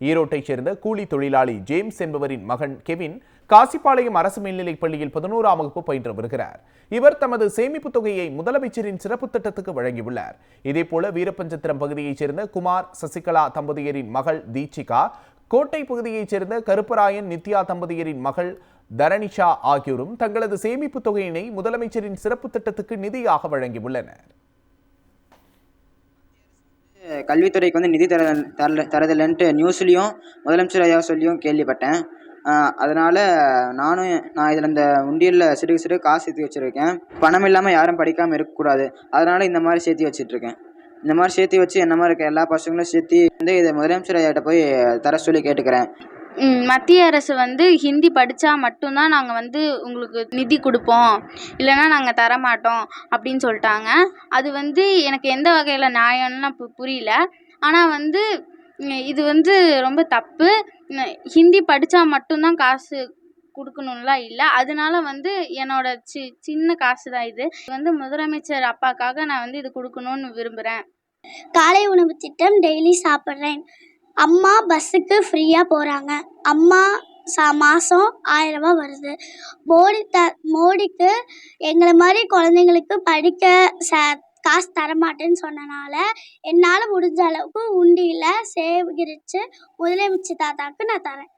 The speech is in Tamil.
ஈரோட்டைச் சேர்ந்த கூலி தொழிலாளி ஜேம்ஸ் என்பவரின் மகன் கெவின் காசிப்பாளையம் அரசு மேல்நிலைப் பள்ளியில் பதினோராம் வகுப்பு பயின்று வருகிறார். இவர் தமது சேமிப்பு தொகையை முதலமைச்சரின் சிறப்பு திட்டத்துக்கு வழங்கியுள்ளார். இதேபோல வீரப்பஞ்சத்திரம் பகுதியைச் சேர்ந்த குமார் சசிகலா தம்பதியரின் மகள் தீட்சிகா கோட்டை பகுதியைச் சேர்ந்த கருப்பராயன் நித்யா தம்பதியரின் மகள் தரணிஷா ஆகியோரும் தங்களது சேமிப்பு தொகையினை முதலமைச்சரின் சிறப்பு திட்டத்துக்கு நிதியாக வழங்கியுள்ளனர். கல்வித்துறைக்கு வந்து நிதி தர தரல தரதில்லைன்ட்டு நியூஸ்லேயும் முதலமைச்சர் ஐயா சொல்லியும் கேள்விப்பட்டேன். அதனால் நானும் நான் இதில் இந்த உண்டியலில் சிறு சிறு காசு சேர்த்து வச்சுருக்கேன். பணம் இல்லாமல் யாரும் படிக்காமல் இருக்கக்கூடாது. அதனால் இந்த மாதிரி சேர்த்து வச்சிட்ருக்கேன். இந்த மாதிரி சேர்த்து வச்சு என்ன மாதிரி இருக்க எல்லா பசங்களும் சேர்த்து வந்து இதை முதலமைச்சர் ஐயாட்ட போய் தர சொல்லி கேட்டுக்கிறேன். மத்திய அரசு வந்து ஹிந்தி படித்தா மட்டும்தான் நாங்கள் வந்து உங்களுக்கு நிதி கொடுப்போம். இல்லைன்னா நாங்கள் தரமாட்டோம் அப்படின்னு சொல்லிட்டாங்க. அது வந்து எனக்கு எந்த வகையில் நியாயம்னு பு புரியல. ஆனால் வந்து இது வந்து ரொம்ப தப்பு. ஹிந்தி படித்தா மட்டும்தான் காசு கொடுக்கணும்லாம் இல்லை. அதனால வந்து என்னோட சி சின்ன காசு தான் இது. இது வந்து முதலமைச்சர் அப்பாக்காக நான் வந்து இது கொடுக்கணும்னு விரும்புகிறேன் காலை உணவு திட்டம் டெய்லி சாப்பிட்றேன். அம்மா பஸ்ஸுக்கு ஃப்ரீயாக போகிறாங்க அம்மா ச மாதம் ஆயிரரூபா வருது. மோடி த மோடிக்கு எங்களை மாதிரி குழந்தைங்களுக்கு படிக்க ச காசு தரமாட்டேன்னு சொன்னனால என்னால் முடிஞ்ச அளவுக்கு உண்டியில் சேகரித்து முதலமைச்சர் தாத்தாவுக்கு நான் தரேன்.